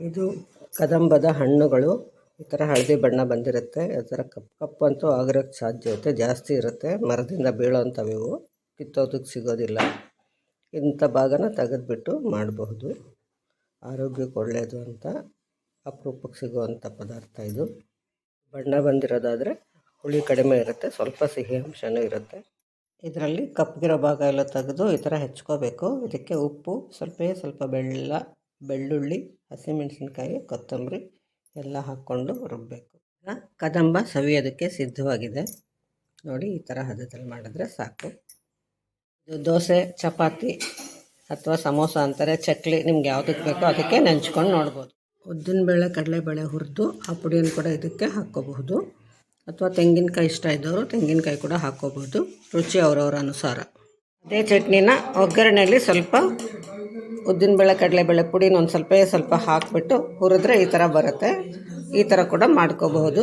ಇದು ಕದಂಬದ ಹಣ್ಣುಗಳು. ಈ ಥರ ಹಳದಿ ಬಣ್ಣ ಬಂದಿರುತ್ತೆ. ಈ ಥರ ಕಪ್ಪು ಕಪ್ಪು ಅಂತೂ ಆಗಿರೋಕ್ಕೆ ಸಾಧ್ಯತೆ ಜಾಸ್ತಿ ಇರುತ್ತೆ. ಮರದಿಂದ ಬೀಳೋವಂಥವು ಇವು. ಕಿತ್ತೋದಕ್ಕೆ ಸಿಗೋದಿಲ್ಲ. ಇಂಥ ಭಾಗನ ತೆಗೆದುಬಿಟ್ಟು ಮಾಡಬಹುದು. ಆರೋಗ್ಯಕ್ಕೆ ಒಳ್ಳೆಯದು ಅಂತ, ಅಪರೂಪಕ್ಕೆ ಸಿಗುವಂಥ ಪದಾರ್ಥ ಇದು. ಬಣ್ಣ ಬಂದಿರೋದಾದರೆ ಹುಳಿ ಕಡಿಮೆ ಇರುತ್ತೆ. ಸ್ವಲ್ಪ ಸಿಹಿ ಅಂಶನೂ ಇರುತ್ತೆ. ಇದರಲ್ಲಿ ಕಪ್ಪಗಿರೋ ಭಾಗ ಎಲ್ಲ ತೆಗೆದು ಈ ಥರ ಹೆಚ್ಕೋಬೇಕು. ಇದಕ್ಕೆ ಉಪ್ಪು, ಸ್ವಲ್ಪ ಸ್ವಲ್ಪ ಬೆಲ್ಲ ಬೆಳ್ಳುಳ್ಳಿ, ಹಸಿಮೆಣಸಿನ್ಕಾಯಿ, ಕೊತ್ತಂಬರಿ ಎಲ್ಲ ಹಾಕ್ಕೊಂಡು ರುಬ್ಬಬೇಕು ಈಗ ಕದಂಬ ಸವಿಯೋದಕ್ಕೆ ಸಿದ್ಧವಾಗಿದೆ. ನೋಡಿ, ಈ ಥರ ಹದದಲ್ಲಿ ಮಾಡಿದ್ರೆ ಸಾಕು. ಇದು ದೋಸೆ, ಚಪಾತಿ ಅಥವಾ ಸಮೋಸ ಅಂತಾರೆ. ಚಕ್ಲಿ ನಿಮ್ಗೆ ಯಾವುದಕ್ಕೆ ಬೇಕೋ ಅದಕ್ಕೆ ನೆಂಚ್ಕೊಂಡು ನೋಡ್ಬೋದು. ಉದ್ದಿನಬೇಳೆ, ಕಡಲೆಬೇಳೆ ಹುರಿದು ಆ ಪುಡಿಯನ್ನು ಕೂಡ ಇದಕ್ಕೆ ಹಾಕ್ಕೋಬಹುದು. ಅಥವಾ ತೆಂಗಿನಕಾಯಿ ಇಷ್ಟ ಇದ್ದವರು ತೆಂಗಿನಕಾಯಿ ಕೂಡ ಹಾಕ್ಕೋಬೋದು ರುಚಿ ಅವರವರ ಅನುಸಾರ. ಅದೇ ಚಟ್ನಿನ ಒಗ್ಗರಣೆಯಲ್ಲಿ ಸ್ವಲ್ಪ ಉದ್ದಿನಬೇಳೆ ಕಡಲೆಬೇಳೆ ಪುಡಿನ ಒಂದು ಸ್ವಲ್ಪ ಸ್ವಲ್ಪ ಹಾಕಿಬಿಟ್ಟು ಹುರಿದ್ರೆ ಈ ಥರ ಬರುತ್ತೆ. ಈ ಥರ ಕೂಡ ಮಾಡ್ಕೋಬಹುದು.